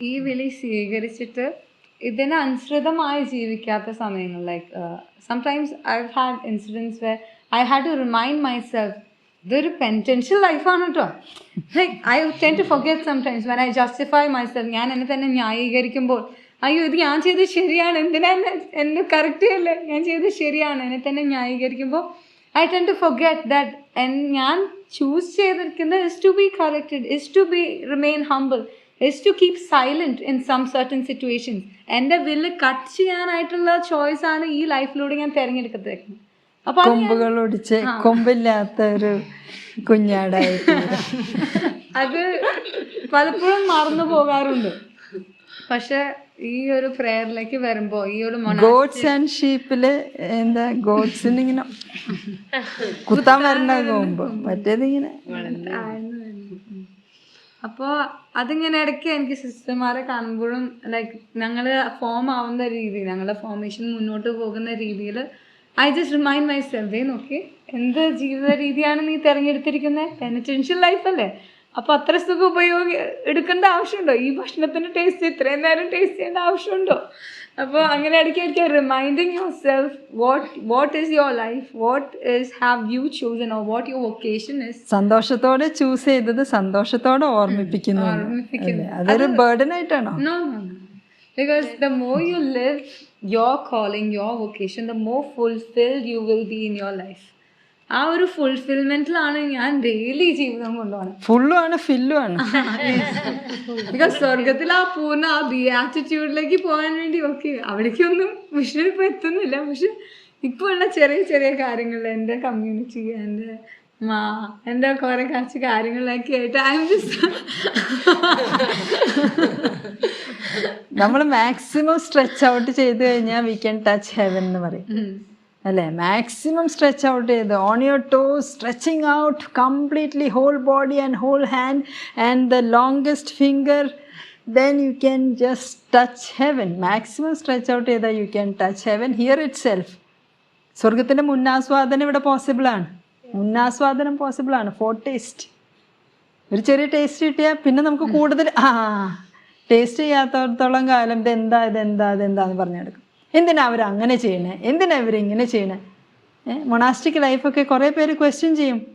ഈ വിളി സ്വീകരിച്ചിട്ട് ഇതിന് അനുസൃതമായി ജീവിക്കാത്ത സമയങ്ങൾ like sometimes I had incidents where I had to remind myself ഇതൊരു പെന്റൻഷ്യൽ ലൈഫാണ് കേട്ടോ like I tend to forget sometimes when I justify myself ഞാൻ എന്നെ തന്നെ ന്യായീകരിക്കുമ്പോൾ അയ്യോ ഇത് ഞാൻ ചെയ്തത് ശരിയാണ് എന്തിനാ എന്നെ എന്നെ കറക്റ്റ് ചെയ്യല്ലേ? ഞാൻ ചെയ്തത് ശരിയാണ്. എന്നെ തന്നെ ന്യായീകരിക്കുമ്പോൾ I tend to forget that ഞാൻ ചൂസ് ചെയ്തിരിക്കുന്നത് is to be corrected is to be remain humble is to keep silent in some certain situations എന്റെ വില്ല് കട്ട് ചെയ്യാനായിട്ടുള്ള ചോയ്സ് ആണ് ഈ ലൈഫിലൂടെ ഞാൻ തിരഞ്ഞെടുക്കുന്നത് അപ്പൊ കൊമ്പുകൾ ഒടിച്ച് കൊമ്പില്ലാത്ത ഒരു കുഞ്ഞാടായി. അത് പലപ്പോഴും മറന്നു പോകാറുണ്ട്. പക്ഷെ ഈ ഒരു പ്രേയറിലേക്ക് വരുമ്പോ ഈ ഒരു ഗോഡ്സ് ആൻഡ് ഷീപ്പിൽ എന്താ ഗോഡ്സിന് ഇങ്ങനെ കുത്താൻ വരണ കൊമ്പ്. മറ്റേത് ഇങ്ങനെ അപ്പോൾ അതിങ്ങനെ ഇടയ്ക്ക് എനിക്ക് സിസ്റ്റർമാരെ കാണുമ്പോഴും ലൈക്ക് ഞങ്ങൾ ഫോം ആവുന്ന രീതി ഞങ്ങളുടെ ഫോർമേഷൻ മുന്നോട്ട് പോകുന്ന രീതിയിൽ I just remind myself നോക്കി എന്ത് ജീവിത രീതിയാണ് നീ തിരഞ്ഞെടുത്തിരിക്കുന്നത് പെനറ്റൻഷ്യൽ ലൈഫ് അല്ലേ? അപ്പോൾ അത്ര സുഖം ഉപയോഗി എടുക്കേണ്ട ആവശ്യമുണ്ടോ? ഈ ഭക്ഷണത്തിന് ടേസ്റ്റ് ഇത്രയും നേരം ടേസ്റ്റ് ചെയ്യേണ്ട ആവശ്യമുണ്ടോ? അപ്പോൾ അങ്ങനെ ഇടയ്ക്ക് ഇടയ്ക്ക് reminding yourself what what is your life what is have you chosen or what your vocation is സന്തോഷത്തോടെ ചൂസ് ചെയ്തത് സന്തോഷത്തോടെ ഓർമ്മിപ്പിക്കുന്നു? അതൊരു ബേർഡൻ ആയിട്ടാണോ? Because the more you live your calling your vocation the more fulfilled you will be in your life. ആ ഒരു ഫുൾഫിൽമെന്റിലാണ് ഞാൻ daily ജീവിതം കൊണ്ടുപോകണം ഫുള്ളും ആണ് ഫില്ലും ആണ് ബിക്കോസ് സ്വർഗത്തിൽ ആ പൂർണ ആ ബി ആറ്റിറ്റ്യൂഡിലേക്ക് പോകാൻ വേണ്ടി ഓക്കെ അവിടേക്കൊന്നും വിഷ്ണു ഇപ്പൊ എത്തുന്നില്ല. പക്ഷെ ഇപ്പൊ ഉള്ള ചെറിയ ചെറിയ കാര്യങ്ങൾ എന്റെ കമ്മ്യൂണിറ്റി എന്റെ മാ എന്റെ കുറെ കുറച്ച് കാര്യങ്ങളിലൊക്കെ ആയിട്ട് ഐ എം നമ്മൾ മാക്സിമം സ്ട്രെച്ച് ഔട്ട് ചെയ്ത് കഴിഞ്ഞാൽ വി ക്യാൻ ടച്ച് ഹെവൻ എന്ന് പറയും. അല്ലേ? മാക്സിമം സ്ട്രെച്ച് ഔട്ട് ചെയ്ത്. On your toe stretching out completely whole body and whole hand and the longest finger then you can just touch heaven maximum stretch out ചെയ്താൽ you can touch heaven here itself സ്വർഗത്തിന്റെ മുന്നാസ്വാദനം ഇവിടെ പോസിബിളാണ് മുന്നാസ്വാദനം പോസിബിളാണ് four taste ഒരു ചെറിയ taste കിട്ടിയാൽ പിന്നെ നമുക്ക് കൂടുതൽ ആ ടേസ്റ്റ് ചെയ്യാത്തടത്തോളം കാലം ഇതെന്താ ഇതെന്താ ഇതെന്താന്ന് പറഞ്ഞെടുക്കും എന്തിനാ അവർ അങ്ങനെ ചെയ്യണേ? എന്തിനാ ഇവരിങ്ങനെ ചെയ്യണേ? മൊണാസ്റ്റിക് ലൈഫൊക്കെ കുറേ പേര് ക്വസ്റ്റ്യൻ ചെയ്യും.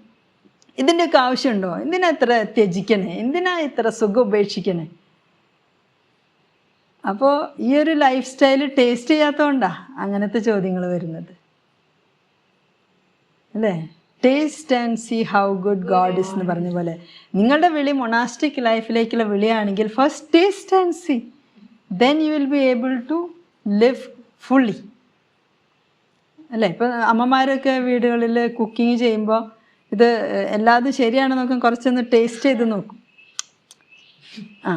ഇതിന്റെയൊക്കെ ആവശ്യമുണ്ടോ? എന്തിനാ ഇത്ര ത്യജിക്കണേ? എന്തിനാ ഇത്ര സുഖം ഉപേക്ഷിക്കണേ? അപ്പോൾ ഈ ഒരു ലൈഫ് സ്റ്റൈൽ ടേസ്റ്റ് ചെയ്യാത്തതുകൊണ്ടാ അങ്ങനത്തെ ചോദ്യങ്ങൾ വരുന്നത്. അല്ലേ? Taste and see how good God is എന്ന് പറഞ്ഞ പോലെ. നിങ്ങളുടെ വിളി മൊണാസ്റ്റിക് ലൈഫിലേക്കുള്ള വിളിയാണെങ്കിൽ first taste and see then you will be able to live fully അല്ലേ? ഇപ്പം അമ്മമാരൊക്കെ വീടുകളിൽ കുക്കിംഗ് ചെയ്യുമ്പോൾ ഇത് എല്ലാതും ശരിയാണെന്ന് നോക്കും. കുറച്ചൊന്ന് ടേസ്റ്റ് ചെയ്ത് നോക്കും. ആ.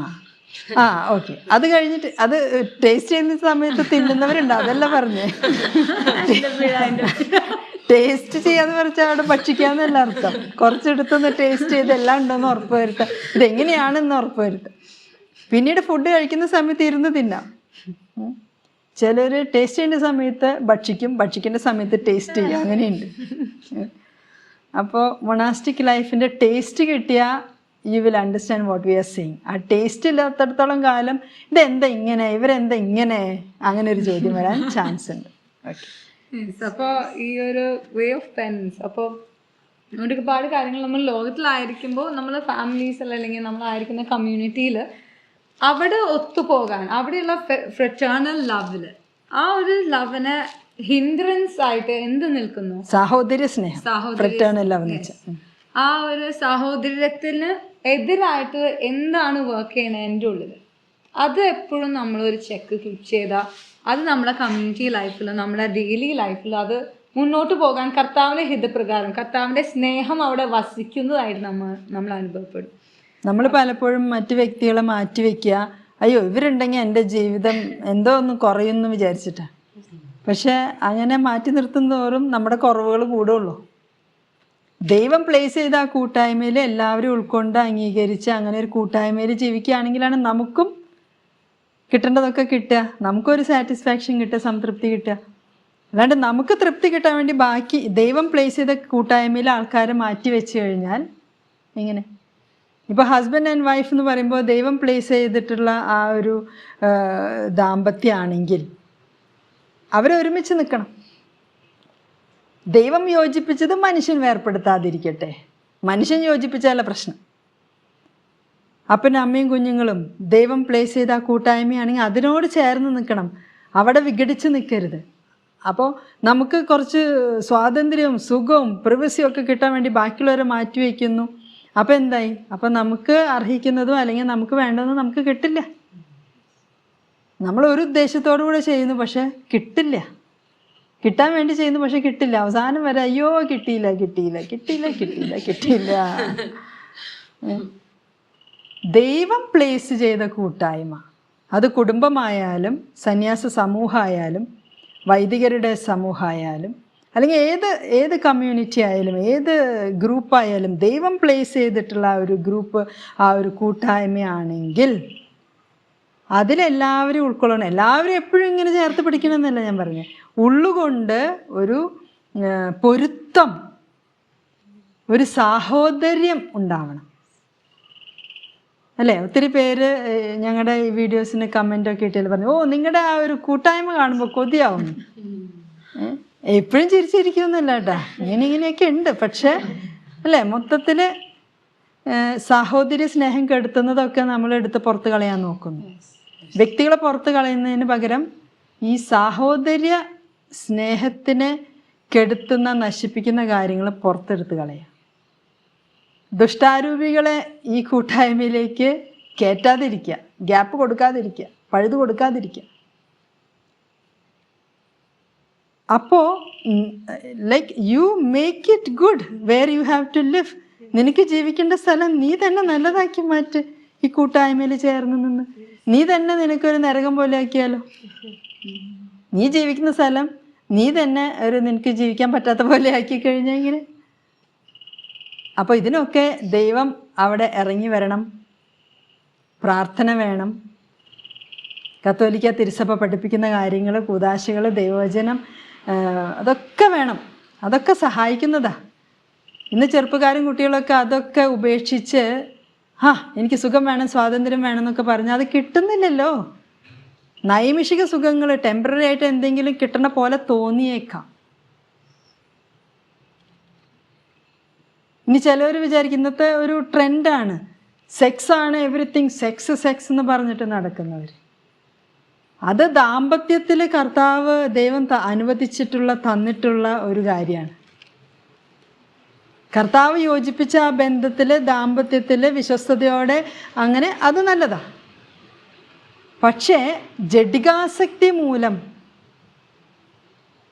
ആ ഓക്കെ അത് കഴിഞ്ഞിട്ട് അത് ടേസ്റ്റ് ചെയ്യുന്ന സമയത്ത് തിന്നുന്നവരുണ്ട്. അതല്ല പറഞ്ഞേ. ടേസ്റ്റ് ചെയ്യാന്ന് പറഞ്ഞാൽ അവിടെ ഭക്ഷിക്കാന്നല്ല അർത്ഥം. കുറച്ചെടുത്തൊന്ന് ടേസ്റ്റ് ചെയ്ത് എല്ലാം ഉണ്ടോന്ന് ഉറപ്പ് വരുത്താം ഇതെങ്ങനെയാണെന്ന് ഉറപ്പ് വരുത്താം പിന്നീട് ഫുഡ് കഴിക്കുന്ന സമയത്ത് ഇരുന്ന് തിന്നാം. ഉം. ചിലര് ടേസ്റ്റ് ചെയ്യേണ്ട സമയത്ത് ഭക്ഷിക്കും ഭക്ഷിക്കേണ്ട സമയത്ത് ടേസ്റ്റ് ചെയ്യും. അങ്ങനെയുണ്ട്. അപ്പോൾ മൊണാസ്റ്റിക് ലൈഫിന്റെ ടേസ്റ്റ് കിട്ടിയാൽ you will understand what we are seeing ആ ടേസ്റ്റ് ഇല്ലാത്തടത്തോളം കാലം ഇതെന്താ ഇങ്ങനെ ഇവരെന്താ ഇങ്ങനെ? അങ്ങനെ ഒരു ചോദ്യം വരാൻ ചാൻസ് ഉണ്ട്. അപ്പോൾ ഈ ഒരു വേ ഓഫ് പെൻസ് അപ്പോൾ ഒരുപാട് കാര്യങ്ങൾ നമ്മൾ ലോകത്തിലായിരിക്കുമ്പോൾ നമ്മൾ ഫാമിലീസിൽ അല്ലെങ്കിൽ നമ്മളായിരിക്കുന്ന കമ്മ്യൂണിറ്റിയിൽ അവിടെ ഒത്തുപോകാൻ അവിടെയുള്ള ഫ്രറ്റേണൽ ലവിൽ ആ ഒരു ലവനെ ഹിൻഡ്രൻസ് ആയിട്ട് എന്ത് നിൽക്കുന്നു? സഹോദര്യ സ്നേഹം ഫ്രറ്റേണൽ ലവ് ആ ഒരു സഹോദരത്തിന് എതിരായിട്ട് എന്താണ് വർക്ക് ചെയ്യണത് എന്റെ ഉള്ളിൽ അത് എപ്പോഴും നമ്മൾ ഒരു ചെക്ക് കീപ്പ് ചെയ്താൽ അത് നമ്മുടെ കമ്മ്യൂണിറ്റി ലൈഫിൽ നമ്മുടെ ഡെയിലി ലൈഫിൽ അത് മുന്നോട്ട് പോകാൻ കർത്താവിന്റെ ഹിതപ്രകാരം കർത്താവിന്റെ സ്നേഹം അവിടെ വസിക്കുന്നതായിട്ട് നമ്മൾ നമ്മൾ അനുഭവപ്പെടും. നമ്മൾ പലപ്പോഴും മറ്റു വ്യക്തികളെ മാറ്റി വെക്കുക. അയ്യോ ഇവരുണ്ടെങ്കിൽ എന്റെ ജീവിതം എന്തോ ഒന്ന് കുറയുമെന്ന് വിചാരിച്ചിട്ടാണ് പക്ഷെ അങ്ങനെ മാറ്റി നിർത്തുന്നതോറും നമ്മുടെ കുറവുകൾ കൂടുള്ളൂ ദൈവം പ്ലേസ് ചെയ്ത ആ കൂട്ടായ്മയിൽ എല്ലാവരും ഉൾക്കൊണ്ട് അംഗീകരിച്ച് അങ്ങനെ ഒരു കൂട്ടായ്മയിൽ ജീവിക്കുകയാണെങ്കിലാണ് നമുക്കും കിട്ടേണ്ടതൊക്കെ കിട്ടുക. നമുക്കൊരു സാറ്റിസ്ഫാക്ഷൻ കിട്ടുക സംതൃപ്തി കിട്ടുക. അല്ലാണ്ട് നമുക്ക് തൃപ്തി കിട്ടാൻ വേണ്ടി ബാക്കി ദൈവം പ്ലേസ് ചെയ്ത കൂട്ടായ്മയിൽ ആൾക്കാരെ മാറ്റി വെച്ച് കഴിഞ്ഞാൽ എങ്ങനെ? ഇപ്പോൾ ഹസ്ബൻഡ് ആൻഡ് വൈഫ് എന്ന് പറയുമ്പോൾ ദൈവം പ്ലേസ് ചെയ്തിട്ടുള്ള ആ ഒരു ദാമ്പത്യമാണെങ്കിൽ അവരൊരുമിച്ച് നിൽക്കണം ദൈവം യോജിപ്പിച്ചത് മനുഷ്യൻ വേർപ്പെടുത്താതിരിക്കട്ടെ. മനുഷ്യൻ യോജിപ്പിച്ചാലേ പ്രശ്നം. അപ്പനും അമ്മയും കുഞ്ഞുങ്ങളും ദൈവം പ്ലേസ് ചെയ്ത ആ കൂട്ടായ്മയാണെങ്കിൽ അതിനോട് ചേർന്ന് നിൽക്കണം അവിടെ വിഘടിച്ച് നിൽക്കരുത്. അപ്പോൾ നമുക്ക് കുറച്ച് സ്വാതന്ത്ര്യവും സുഖവും പ്രിവസിയും ഒക്കെ കിട്ടാൻ വേണ്ടി ബാക്കിയുള്ളവരെ മാറ്റി വയ്ക്കുന്നു അപ്പോൾ എന്തായി? അപ്പോൾ നമുക്ക് അർഹിക്കുന്നതും അല്ലെങ്കിൽ നമുക്ക് വേണ്ടതും നമുക്ക് കിട്ടില്ല. നമ്മൾ ഒരു ഉദ്ദേശത്തോടു കൂടെ ചെയ്യുന്നു പക്ഷെ കിട്ടില്ല. കിട്ടാൻ വേണ്ടി ചെയ്യുന്നു പക്ഷെ കിട്ടില്ല. അവസാനം വരെ അയ്യോ കിട്ടിയില്ല കിട്ടിയില്ല കിട്ടിയില്ല കിട്ടിയില്ല കിട്ടിയില്ല. ദൈവം പ്ലേസ് ചെയ്ത കൂട്ടായ്മ. അത് കുടുംബമായാലും സന്യാസ സമൂഹമായാലും വൈദികരുടെ സമൂഹമായാലും അല്ലെങ്കിൽ ഏത് ഏത് കമ്മ്യൂണിറ്റി ആയാലും ഏത് ഗ്രൂപ്പായാലും ദൈവം പ്ലേസ് ചെയ്തിട്ടുള്ള ആ ഒരു ഗ്രൂപ്പ് ആ ഒരു കൂട്ടായ്മയാണെങ്കിൽ അതിലെല്ലാവരും ഉൾക്കൊള്ളണം. എല്ലാവരും എപ്പോഴും ഇങ്ങനെ ചേർത്ത് പിടിക്കണമെന്നല്ല ഞാൻ പറഞ്ഞത് ഉള്ളുകൊണ്ട് ഒരു പൊരുത്തം ഒരു സാഹോദര്യം ഉണ്ടാവണം. അല്ലേ? ഒത്തിരി പേര് ഞങ്ങളുടെ ഈ വീഡിയോസിന് കമന്റൊക്കെ ഒക്കെ ഇട്ടില്ല പറഞ്ഞു ഓ നിങ്ങളുടെ ആ ഒരു കൂട്ടായ്മ കാണുമ്പോൾ കൊതിയാവുന്നു എപ്പോഴും ചിരിച്ചിരിക്കുമെന്നല്ല കേട്ടാ. ഇങ്ങനെ ഇങ്ങനെയൊക്കെ ഉണ്ട്. പക്ഷെ അല്ലേ മൊത്തത്തിൽ സഹോദര്യ സ്നേഹം കെടുത്തുന്നതൊക്കെ നമ്മൾ എടുത്ത് പുറത്ത് കളയാൻ നോക്കുന്നു. വ്യക്തികളെ പുറത്ത് കളയുന്നതിന് പകരം ഈ സാഹോദര്യ സ്നേഹത്തിനെ കെടുത്തുന്ന നശിപ്പിക്കുന്ന കാര്യങ്ങൾ പുറത്തെടുത്ത് കളയാം. ദുഷ്ടാരൂപികളെ ഈ കൂട്ടായ്മയിലേക്ക് കയറ്റാതിരിക്കുക. ഗ്യാപ്പ് കൊടുക്കാതിരിക്കുക. പഴുത് കൊടുക്കാതിരിക്കുക. അപ്പോൾ like you make it good where you have to live നിനക്ക് ജീവിക്കേണ്ട സ്ഥലം നീ തന്നെ നല്ലതാക്കി മാറ്റ്. ഈ കൂട്ടായ്മയിൽ ചേർന്ന് നിന്ന്. നീ തന്നെ നിനക്കൊരു നരകം പോലെ ആക്കിയാലോ? നീ ജീവിക്കുന്ന സ്ഥലം നീ തന്നെ ഒരു നിനക്ക് ജീവിക്കാൻ പറ്റാത്ത പോലെ ആക്കി കഴിഞ്ഞെങ്കിൽ അപ്പോൾ ഇതിനൊക്കെ ദൈവം അവിടെ ഇറങ്ങി വരണം. പ്രാർത്ഥന വേണം. കത്തോലിക്ക തിരുസഭ പഠിപ്പിക്കുന്ന കാര്യങ്ങൾ കൂതാശകൾ ദൈവവചനം അതൊക്കെ വേണം. അതൊക്കെ സഹായിക്കുന്നതാ. ഇന്ന് ചെറുപ്പക്കാരും കുട്ടികളൊക്കെ അതൊക്കെ ഉപേക്ഷിച്ച് ആ എനിക്ക് സുഖം വേണം സ്വാതന്ത്ര്യം വേണം എന്നൊക്കെ പറഞ്ഞാൽ അത് കിട്ടുന്നില്ലല്ലോ. നൈമിഷിക സുഖങ്ങൾ ടെമ്പററി ആയിട്ട് എന്തെങ്കിലും കിട്ടണ പോലെ തോന്നിയേക്കാം. ഇനി ചിലവർ വിചാരിക്കും ഇന്നത്തെ ഒരു ട്രെൻഡാണ് സെക്സ് ആണ് എവറിത്തിങ് സെക്സ് സെക്സ് എന്ന് പറഞ്ഞിട്ട് നടക്കുന്നവർ അത് ദാമ്പത്യത്തിൽ കർത്താവ് ദൈവം അനുവദിച്ചിട്ടുള്ള തന്നിട്ടുള്ള ഒരു കാര്യമാണ്. കർത്താവ് യോജിപ്പിച്ച ആ ബന്ധത്തിൽ ദാമ്പത്യത്തിൽ വിശ്വസ്തയോടെ അങ്ങനെ അത് നല്ലതാ. പക്ഷേ ജഡികാസക്തി മൂലം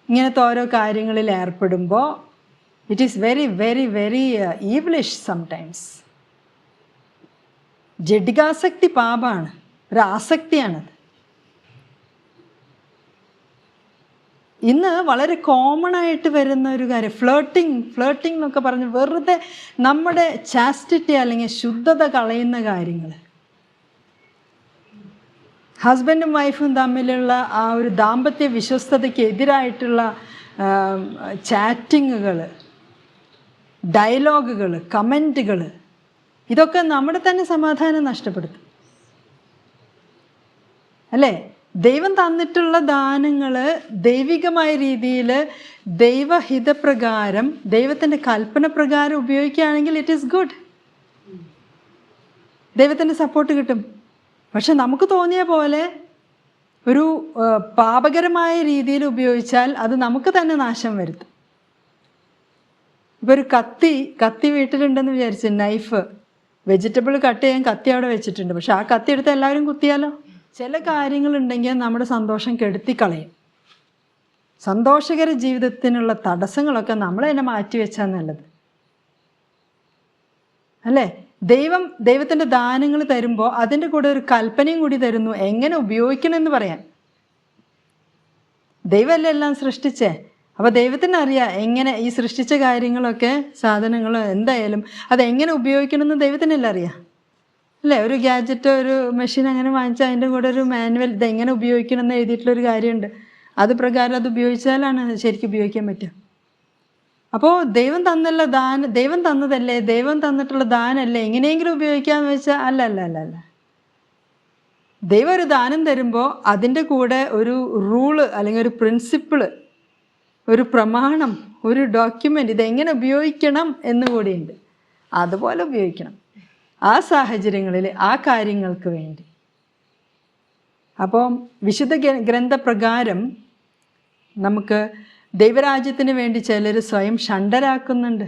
ഇങ്ങനത്തെ ഓരോ കാര്യങ്ങളിൽ ഏർപ്പെടുമ്പോൾ it is very very very evilish sometimes ജഡികാസക്തി പാപമാണ് ഒരു ആസക്തിയാണത്. ഇന്ന് വളരെ കോമൺ ആയിട്ട് വരുന്ന ഒരു കാര്യം ഫ്ലേട്ടിങ് ഫ്ലേട്ടിംഗ് എന്നൊക്കെ പറഞ്ഞ് വെറുതെ നമ്മുടെ ചാസ്റ്റിറ്റി അല്ലെങ്കിൽ ശുദ്ധത കളയുന്ന കാര്യങ്ങൾ. ഹസ്ബൻഡും വൈഫും തമ്മിലുള്ള ആ ഒരു ദാമ്പത്യ വിശ്വസ്തതയ്ക്ക് എതിരായിട്ടുള്ള ചാറ്റിങ്ങുകൾ ഡയലോഗുകൾ കമന്റുകൾ ഇതൊക്കെ നമ്മുടെ തന്നെ സമാധാനം നഷ്ടപ്പെടുത്തും. അല്ലേ? ദൈവം തന്നിട്ടുള്ള ദാനങ്ങൾ ദൈവികമായ രീതിയിൽ ദൈവഹിതപ്രകാരം ദൈവത്തിന്റെ കൽപ്പന പ്രകാരം ഉപയോഗിക്കുകയാണെങ്കിൽ ഇറ്റ് ഈസ് ഗുഡ് ദൈവത്തിന്റെ സപ്പോർട്ട് കിട്ടും. പക്ഷെ നമുക്ക് തോന്നിയ പോലെ ഒരു പാപകരമായ രീതിയിൽ ഉപയോഗിച്ചാൽ അത് നമുക്ക് തന്നെ നാശം വരുത്തും. ഇപ്പോൾ ഒരു കത്തി കത്തി വീട്ടിലുണ്ടെന്ന് വിചാരിച്ചു നൈഫ് വെജിറ്റബിൾ കട്ട് ചെയ്യാൻ കത്തി അവിടെ വെച്ചിട്ടുണ്ട്. പക്ഷെ ആ കത്തി എടുത്ത് എല്ലാവരും കുത്തിയാലോ? ചില കാര്യങ്ങളുണ്ടെങ്കിൽ നമ്മുടെ സന്തോഷം കെടുത്തിക്കളയും. സന്തോഷകര ജീവിതത്തിനുള്ള തടസ്സങ്ങളൊക്കെ നമ്മൾ തന്നെ മാറ്റി വെച്ചാൽ നല്ലത്. അല്ലേ? ദൈവം ദൈവത്തിന്റെ ദാനങ്ങൾ തരുമ്പോൾ അതിന്റെ കൂടെ ഒരു കൽപ്പനയും കൂടി തരുന്നു. എങ്ങനെ ഉപയോഗിക്കണം എന്ന് പറയാൻ. ദൈവമല്ലേ എല്ലാം സൃഷ്ടിച്ചേ? അപ്പോൾ ദൈവത്തിന് അറിയാം എങ്ങനെ ഈ സൃഷ്ടിച്ച കാര്യങ്ങളൊക്കെ സാധനങ്ങളോ എന്തായാലും അതെങ്ങനെ ഉപയോഗിക്കണമെന്ന് ദൈവത്തിനല്ലേ അറിയാം. അല്ലേ? ഒരു ഗാഡ്ജറ്റ് ഒരു മെഷീൻ അങ്ങനെ വാങ്ങിച്ചാൽ അതിന്റെ കൂടെ ഒരു മാനുവൽ ഇത് എങ്ങനെ ഉപയോഗിക്കണം എന്ന് എഴുതിയിട്ടുള്ളൊരു കാര്യമുണ്ട്. അത് പ്രകാരം അത് ഉപയോഗിച്ചാലാണ് ശരിക്കും ഉപയോഗിക്കാൻ പറ്റുക. അപ്പോൾ ദൈവം തന്നല്ല ദാന ദൈവം തന്നതല്ലേ? ദൈവം തന്നിട്ടുള്ള ദാനല്ലേ? എങ്ങനെയെങ്കിലും ഉപയോഗിക്കാമെന്ന് വെച്ചാൽ അല്ല അല്ല അല്ല അല്ല. ദൈവം ഒരു ദാനം തരുമ്പോൾ അതിന്റെ കൂടെ ഒരു റൂൾ അല്ലെങ്കിൽ ഒരു പ്രിൻസിപ്പിൾ ഒരു പ്രമാണം ഒരു ഡോക്യുമെന്റ് ഇതെങ്ങനെ ഉപയോഗിക്കണം എന്ന് കൂടിയുണ്ട്. അതുപോലെ ഉപയോഗിക്കണം. ആ സാഹചര്യങ്ങളിൽ ആ കാര്യങ്ങൾക്ക് വേണ്ടി. അപ്പം വിശുദ്ധ ഗ്ര- ഗ്രന്ഥപ്രകാരം നമുക്ക് ദൈവരാജ്യത്തിന് വേണ്ടി ചിലർ സ്വയം ഷണ്ടരാക്കുന്നുണ്ട്.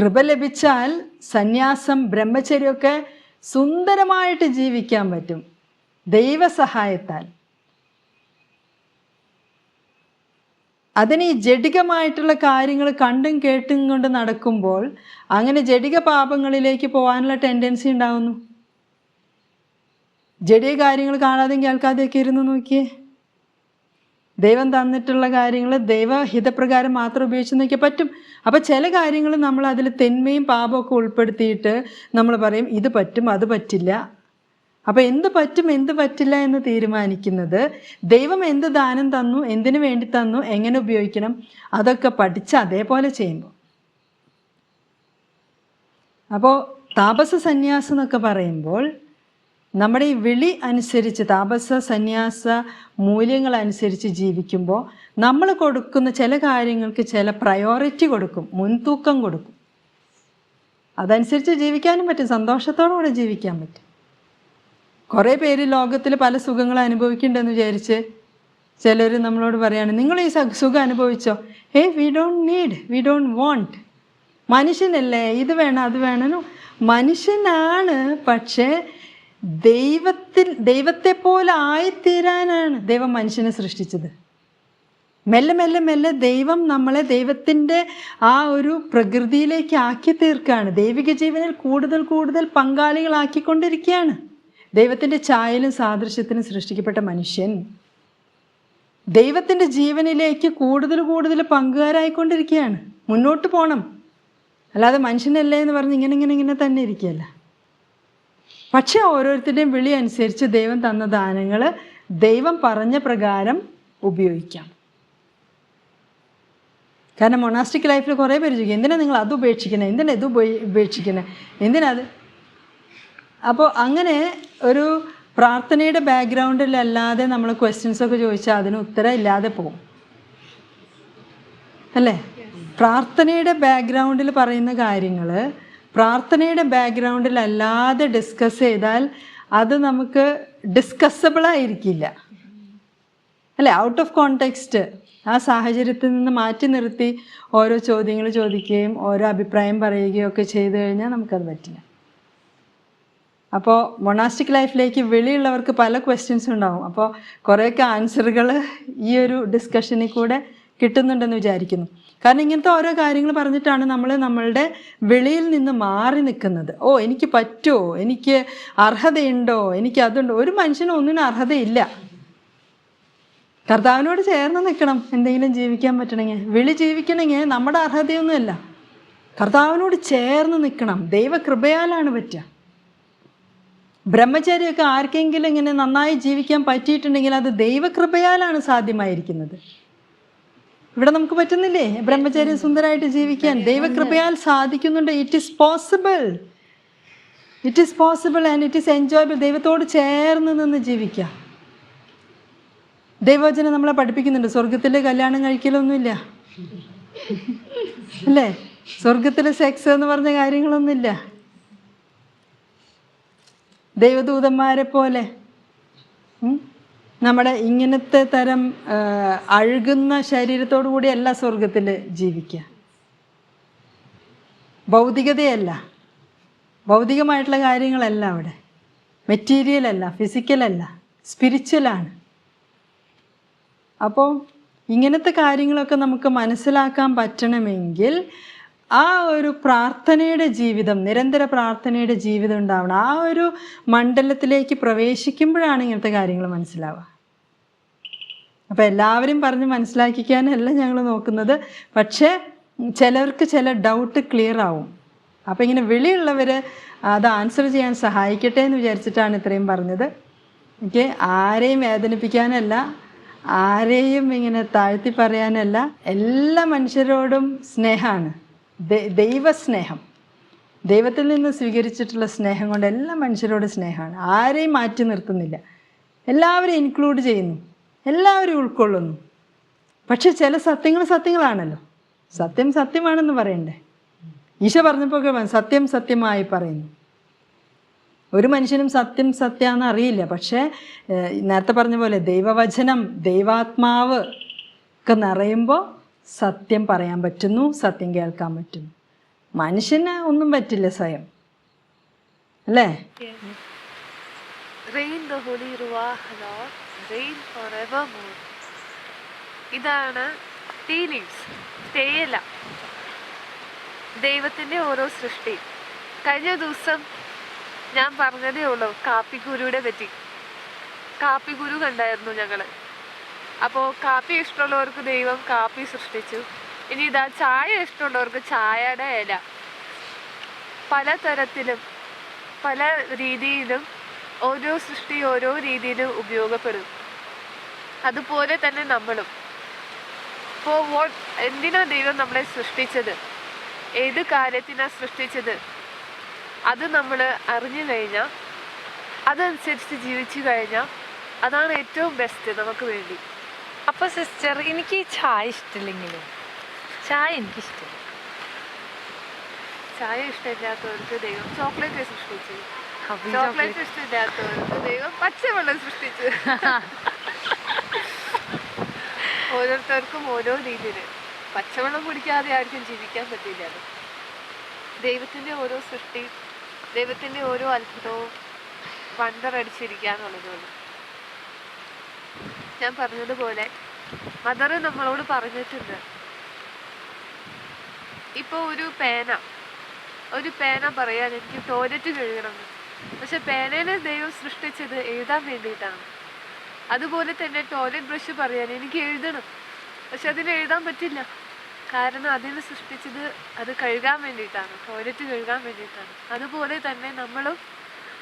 കൃപ ലഭിച്ചാൽ സന്യാസം ബ്രഹ്മചര്യമൊക്കെ സുന്ദരമായിട്ട് ജീവിക്കാൻ പറ്റും ദൈവസഹായത്താൽ. അതിന് ഈ ജഡികമായിട്ടുള്ള കാര്യങ്ങൾ കണ്ടും കേട്ടും കൊണ്ട് നടക്കുമ്പോൾ അങ്ങനെ ജഡിക പാപങ്ങളിലേക്ക് പോകാനുള്ള ടെൻഡൻസി ഉണ്ടാവുന്നു. ജഡിക കാര്യങ്ങൾ കാണാതെയും കേൾക്കാതെയൊക്കെ ഇരുന്ന് നോക്കിയേ. ദൈവം തന്നിട്ടുള്ള കാര്യങ്ങൾ ദൈവഹിതപ്രകാരം മാത്രം ഉപയോഗിച്ച് നോക്കിയാൽ പറ്റും. അപ്പോൾ ചില കാര്യങ്ങൾ നമ്മൾ അതിൽ തെന്മയും പാപമൊക്കെ ഉൾപ്പെടുത്തിയിട്ട് നമ്മൾ പറയും ഇത് പറ്റും അത് പറ്റില്ല. അപ്പോൾ എന്ത് പറ്റും എന്ത് പറ്റില്ല എന്ന് തീരുമാനിക്കുന്നത് ദൈവം എന്ത് ദാനം തന്നു എന്തിനു വേണ്ടി തന്നു എങ്ങനെ ഉപയോഗിക്കണം അതൊക്കെ പഠിച്ച് അതേപോലെ ചെയ്യുമ്പോൾ. അപ്പോൾ താപസ സന്യാസം എന്നൊക്കെ പറയുമ്പോൾ നമ്മുടെ ഈ വിളി അനുസരിച്ച് താപസ സന്യാസ മൂല്യങ്ങൾ അനുസരിച്ച് ജീവിക്കുമ്പോൾ നമ്മൾ കൊടുക്കുന്ന ചില കാര്യങ്ങൾക്ക് ചില പ്രയോറിറ്റി കൊടുക്കും മുൻതൂക്കം കൊടുക്കും. അതനുസരിച്ച് ജീവിക്കാനും പറ്റും സന്തോഷത്തോടു കൂടെ ജീവിക്കാൻ പറ്റും. കുറേ പേര് ലോകത്തിൽ പല സുഖങ്ങൾ അനുഭവിക്കുന്നുണ്ടെന്ന് വിചാരിച്ച് ചിലർ നമ്മളോട് പറയാണ് നിങ്ങൾ ഈ സുഖം അനുഭവിച്ചോ? Hey we don't need we don't want മനുഷ്യനല്ലേ ഇത് വേണം അത് വേണം. മനുഷ്യനാണ് പക്ഷേ ദൈവത്തിൽ ദൈവത്തെ പോലെ ആയിത്തീരാനാണ് ദൈവം മനുഷ്യനെ സൃഷ്ടിച്ചത്. മെല്ലെ മെല്ലെ മെല്ലെ ദൈവം നമ്മളെ ദൈവത്തിന്റെ ആ ഒരു പ്രകൃതിയിലേക്ക് ആക്കി തീർക്കുകയാണ് ദൈവിക ജീവനിൽ കൂടുതൽ കൂടുതൽ പങ്കാളികളാക്കിക്കൊണ്ടിരിക്കുകയാണ്. ദൈവത്തിന്റെ ചായലും സാദൃശ്യത്തിനും സൃഷ്ടിക്കപ്പെട്ട മനുഷ്യൻ ദൈവത്തിന്റെ ജീവനിലേക്ക് കൂടുതൽ കൂടുതൽ പങ്കുകാരായിക്കൊണ്ടിരിക്കുകയാണ്. മുന്നോട്ട് പോകണം അല്ലാതെ മനുഷ്യനല്ലേ എന്ന് പറഞ്ഞ് ഇങ്ങനെ ഇങ്ങനെ ഇങ്ങനെ തന്നെ ഇരിക്കുകയല്ല. പക്ഷേ ഓരോരുത്തരുടെയും വിളി അനുസരിച്ച് ദൈവം തന്ന ദാനങ്ങൾ ദൈവം പറഞ്ഞ പ്രകാരം ഉപയോഗിക്കാം. കാരണം മൊണാസ്റ്റിക് ലൈഫിൽ കുറേ പേര് ചോദിക്കും എന്തിനാണ് നിങ്ങൾ അത് ഉപേക്ഷിക്കുന്നത് എന്തിനാണ് ഇത് ഉപേ- ഉപേക്ഷിക്കുന്നത് എന്തിനാ അത് അപ്പോൾ അങ്ങനെ ഒരു പ്രാർത്ഥനയുടെ ബാക്ക്ഗ്രൗണ്ടിലല്ലാതെ നമ്മൾ ക്വസ്റ്റ്യൻസ് ഒക്കെ ചോദിച്ചാൽ അതിന് ഉത്തരം ഇല്ലാതെ പോകും അല്ലേ? പ്രാർത്ഥനയുടെ ബാക്ക്ഗ്രൗണ്ടിൽ പറയുന്ന കാര്യങ്ങൾ പ്രാർത്ഥനയുടെ ബാക്ക്ഗ്രൗണ്ടിലല്ലാതെ ഡിസ്കസ് ചെയ്താൽ അത് നമുക്ക് ഡിസ്കസബിളായിരിക്കില്ല അല്ലേ? ഔട്ട് ഓഫ് കോണ്ടെക്സ്റ്റ് ആ സാഹചര്യത്തിൽ നിന്ന് മാറ്റി നിർത്തി ഓരോ ചോദ്യങ്ങൾ ചോദിക്കുകയും ഓരോ അഭിപ്രായം പറയുകയും ഒക്കെ ചെയ്തു കഴിഞ്ഞാൽ നമുക്കത് പറ്റില്ല. അപ്പോൾ മൊണാസ്റ്റിക് ലൈഫിലേക്ക് വെളിയുള്ളവർക്ക് പല ക്വസ്റ്റ്യൻസ് ഉണ്ടാവും. അപ്പോൾ കുറേയൊക്കെ ആൻസറുകൾ ഈ ഒരു ഡിസ്കഷനിൽ കൂടെ കിട്ടുന്നുണ്ടെന്ന് വിചാരിക്കുന്നു. കാരണം ഇങ്ങനത്തെ ഓരോ കാര്യങ്ങൾ പറഞ്ഞിട്ടാണ് നമ്മൾ നമ്മളുടെ വെളിയിൽ നിന്ന് മാറി നിൽക്കുന്നത്. ഓ എനിക്ക് പറ്റുമോ എനിക്ക് അർഹതയുണ്ടോ? എനിക്ക് അതുണ്ടോ? ഒരു മനുഷ്യനും ഒന്നിനും അർഹതയില്ല. കർത്താവിനോട് ചേർന്ന് നിൽക്കണം എന്തെങ്കിലും ജീവിക്കാൻ പറ്റണമെങ്കിൽ വിളി ജീവിക്കണമെങ്കിൽ നമ്മുടെ അർഹതയൊന്നുമല്ല. കർത്താവിനോട് ചേർന്ന് നിൽക്കണം. ദൈവകൃപയാലാണ് പറ്റുക. ബ്രഹ്മചര്യമൊക്കെ ആർക്കെങ്കിലും ഇങ്ങനെ നന്നായി ജീവിക്കാൻ പറ്റിയിട്ടുണ്ടെങ്കിൽ അത് ദൈവകൃപയാലാണ് സാധ്യമായിരിക്കുന്നത്. ഇവിടെ നമുക്ക് പറ്റുന്നില്ലേ? ബ്രഹ്മചാരി സുന്ദരമായിട്ട് ജീവിക്കാൻ ദൈവകൃപയാൽ സാധിക്കുന്നുണ്ട്. It is possible it is possible and it is enjoyable ദൈവത്തോട് ചേർന്ന് നിന്ന് ജീവിക്കാം ദൈവവചനം നമ്മളെ പഠിപ്പിക്കുന്നുണ്ട്. സ്വർഗത്തിൽ കല്യാണം കഴിക്കലൊന്നുമില്ല. അല്ലേ? സ്വർഗത്തിൽ സെക്സ് എന്ന് പറഞ്ഞ കാര്യങ്ങളൊന്നുമില്ല. ദൈവദൂതന്മാരെ പോലെ നമ്മുടെ ഇങ്ങനത്തെ തരം അഴുകുന്ന ശരീരത്തോടു കൂടിയല്ല സ്വർഗത്തിൽ ജീവിക്കുക. ഭൗതികതയല്ല. ഭൗതികമായിട്ടുള്ള കാര്യങ്ങളല്ല അവിടെ. മെറ്റീരിയൽ അല്ല ഫിസിക്കൽ അല്ല സ്പിരിച്വലാണ്. അപ്പോൾ ഇങ്ങനത്തെ കാര്യങ്ങളൊക്കെ നമുക്ക് മനസ്സിലാക്കാൻ പറ്റണമെങ്കിൽ ആ ഒരു പ്രാർത്ഥനയുടെ ജീവിതം നിരന്തര പ്രാർത്ഥനയുടെ ജീവിതം ഉണ്ടാവണം. ആ ഒരു മണ്ഡലത്തിലേക്ക് പ്രവേശിക്കുമ്പോഴാണ് ഇങ്ങനത്തെ കാര്യങ്ങൾ മനസ്സിലാവുക. അപ്പോൾ എല്ലാവരും പറഞ്ഞ് മനസ്സിലാക്കിക്കാനല്ല ഞങ്ങൾ നോക്കുന്നത്. പക്ഷേ ചിലർക്ക് ചില ഡൗട്ട് ക്ലിയർ ആവും. അപ്പോൾ ഇങ്ങനെ വെളിയുള്ളവർ അത് ആൻസർ ചെയ്യാൻ സഹായിക്കട്ടെ എന്ന് വിചാരിച്ചിട്ടാണ് ഇത്രയും പറഞ്ഞത്. ഓക്കെ ആരെയും വേദനിപ്പിക്കാനല്ല ആരെയും ഇങ്ങനെ താഴ്ത്തി പറയാനല്ല. എല്ലാ മനുഷ്യരോടും സ്നേഹമാണ്. ദൈവസ്നേഹം. ദൈവത്തിൽ നിന്ന് സ്വീകരിച്ചിട്ടുള്ള സ്നേഹം കൊണ്ട് എല്ലാ മനുഷ്യരോട് സ്നേഹമാണ്. ആരെയും മാറ്റി നിർത്തുന്നില്ല. എല്ലാവരെയും ഇൻക്ലൂഡ് ചെയ്യുന്നു. എല്ലാവരും ഉൾക്കൊള്ളുന്നു. പക്ഷെ ചില സത്യങ്ങൾ സത്യങ്ങളാണല്ലോ. സത്യം സത്യമാണെന്ന് പറയണ്ടേ? ഈശോ പറഞ്ഞപ്പോൾ സത്യം സത്യമായി പറയുന്നു. ഒരു മനുഷ്യനും സത്യം സത്യമാണെന്ന് അറിയില്ല. പക്ഷേ നേരത്തെ പറഞ്ഞ പോലെ ദൈവവചനം ദൈവാത്മാവ് ഒക്കെ നിറയുമ്പോൾ സത്യം പറയാൻ പറ്റുന്നു സത്യം കേൾക്കാൻ പറ്റുന്നു. മനുഷ്യന് ഒന്നും പറ്റില്ല സ്വയം. അല്ലേ? The Holy reign forever. ഇതാണ് ടീ തേയില ദൈവത്തിന്റെ ഓരോ സൃഷ്ടി. കഴിഞ്ഞ ദിവസം ഞാൻ പറഞ്ഞതേ ഉള്ളൂ കാപ്പിക്കുരുവിടെ പറ്റി. കാപ്പിക്കുരു കണ്ടായിരുന്നു ഞങ്ങൾ അപ്പോൾ കാപ്പി ഇഷ്ടമുള്ളവർക്ക് ദൈവം കാപ്പി സൃഷ്ടിച്ചു. ഇനി ഇതാ ചായ ഇഷ്ടമുള്ളവർക്ക് ചായയുടെ ഇല. പലതരത്തിലും പല രീതിയിലും ഓരോ സൃഷ്ടി ഓരോ രീതിയിലും ഉപയോഗപ്പെടും. അതുപോലെ തന്നെ നമ്മളും. ഇപ്പോൾ വോട്ട് എന്തിനാ ദൈവം നമ്മളെ സൃഷ്ടിച്ചത്? ഏത് കാര്യത്തിനാണ് സൃഷ്ടിച്ചത്? അത് നമ്മൾ അറിഞ്ഞു കഴിഞ്ഞാൽ അതനുസരിച്ച് ജീവിച്ചു കഴിഞ്ഞാൽ അതാണ് ഏറ്റവും ബെസ്റ്റ് നമുക്ക് വേണ്ടി. അപ്പൊ സിസ്റ്റർ എനിക്ക് ഈ ചായ ഇഷ്ടമില്ലെങ്കിലും ചായ എനിക്ക് ഇഷ്ടം ചായ ഇഷ്ടമില്ലാത്തവർക്ക് ദൈവം ചോക്ലേറ്റ് സൃഷ്ടിച്ചു. ചോക്ലേറ്റ് ഇഷ്ടമില്ലാത്തവർക്ക് ദൈവം പച്ചവെള്ളം സൃഷ്ടിച്ചു. ഓരോരുത്തർക്കും ഓരോ രീതിയിൽ പച്ചവെള്ളം കുടിക്കാതെ ആർക്കും ജീവിക്കാൻ പറ്റില്ല. ദൈവത്തിന്റെ ഓരോ സൃഷ്ടി ദൈവത്തിന്റെ ഓരോ അത്ഭുതവും വണ്ടറടിച്ചിരിക്കാന്നുള്ളതുള്ളൂ ഞാൻ പറഞ്ഞതുപോലെ മദർ നമ്മളോട് പറഞ്ഞിട്ടുണ്ട്. ഇപ്പോൾ ഒരു പേന ഒരു പേന പറയാൻ എനിക്ക് ടോയ്ലറ്റ് കഴുകണമെന്ന്. പക്ഷെ പേനേനെ ദൈവം സൃഷ്ടിച്ചത് എഴുതാൻ വേണ്ടിയിട്ടാണ്. അതുപോലെ തന്നെ ടോയ്ലറ്റ് ബ്രഷ് പറയാൻ എനിക്ക് എഴുതണം. പക്ഷെ അതിന് എഴുതാൻ പറ്റില്ല. കാരണം അതിന് സൃഷ്ടിച്ചത് അത് കഴുകാൻ വേണ്ടിയിട്ടാണ് ടോയ്ലറ്റ് കഴുകാൻ വേണ്ടിയിട്ടാണ്. അതുപോലെ തന്നെ നമ്മളും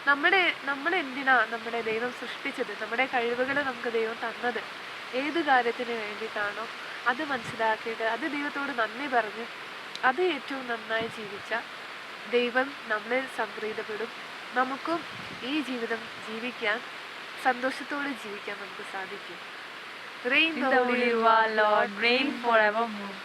നമ്മുടെ നമ്മൾ എന്തിനാ നമ്മുടെ ദൈവം സൃഷ്ടിച്ചത്? നമ്മുടെ കഴിവുകൾ നമുക്ക് ദൈവം തന്നത്. ഏത് കാര്യത്തിന് വേണ്ടിയിട്ടാണോ? അത് മനസ്സിലാക്കിയിട്ട് അത് ദൈവത്തോട് നന്ദി പറഞ്ഞ് അത് ഏറ്റവും നന്നായി ജീവിച്ച ദൈവം നമ്മളെ സംപ്രീതപ്പെടും നമുക്കും ഈ ജീവിതം ജീവിക്കാൻ സന്തോഷത്തോടെ ജീവിക്കാൻ നമുക്ക് സാധിക്കും. Rain the Holy Lord, reign forevermore.